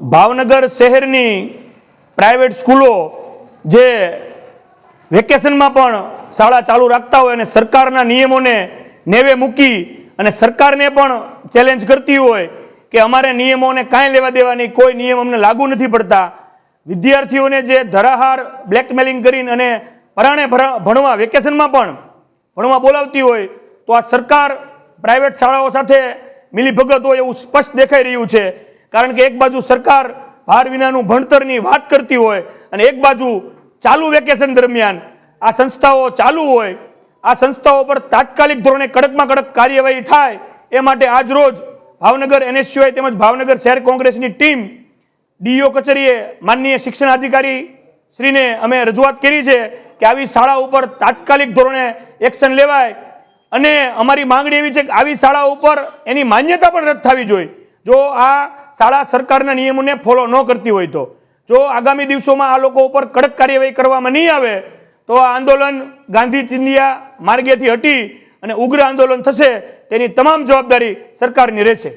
ભાવનગર શહેરની પ્રાઇવેટ સ્કૂલો જે વેકેશનમાં પણ શાળા ચાલુ રાખતા હોય અને સરકારના નિયમોને નેવે મૂકી અને સરકારને પણ ચેલેન્જ કરતી હોય કે અમારે નિયમોને કાંઈ લેવા દેવાની કોઈ નિયમ અમને લાગુ નથી પડતા. વિદ્યાર્થીઓને જે ધરાહાર બ્લેકમેલિંગ કરીને અને પરાણે ભણવા વેકેશનમાં પણ ભણવા બોલાવતી હોય તો આ સરકાર પ્રાઇવેટ શાળાઓ સાથે મિલીભગત હોય એવું સ્પષ્ટ દેખાઈ રહ્યું છે. કારણ કે એક બાજુ સરકાર ભાર વિનાનું ભણતરની વાત કરતી હોય અને એક બાજુ ચાલુ વેકેશન દરમિયાન આ સંસ્થાઓ ચાલુ હોય, આ સંસ્થાઓ પર તાત્કાલિક ધોરણે કડકમાં કડક કાર્યવાહી થાય, એ માટે આજ રોજ ભાવનગર એનએસયુઆઈ તેમજ ભાવનગર શહેર કોંગ્રેસની ટીમ ડીઓ કચેરીએ માનનીય શિક્ષણ અધિકારી શ્રીને અમે રજૂઆત કરી છે કે આવી શાળા ઉપર તાત્કાલિક ધોરણે એક્શન લેવાય અને અમારી માંગણી એવી છે કે આવી શાળા ઉપર એની માન્યતા પણ રદ થવી જોઈએ. જો આ શાળા સરકારના નિયમોને ફોલો ન કરતી હોય તો. જો આગામી દિવસોમાં આ લોકો ઉપર કડક કાર્યવાહી કરવામાં નહીં આવે, તો આ આંદોલન ગાંધી ચિંધિયા માર્ગેથી હટી અને ઉગ્ર આંદોલન થશે તેની તમામ જવાબદારી સરકારની રહેશે.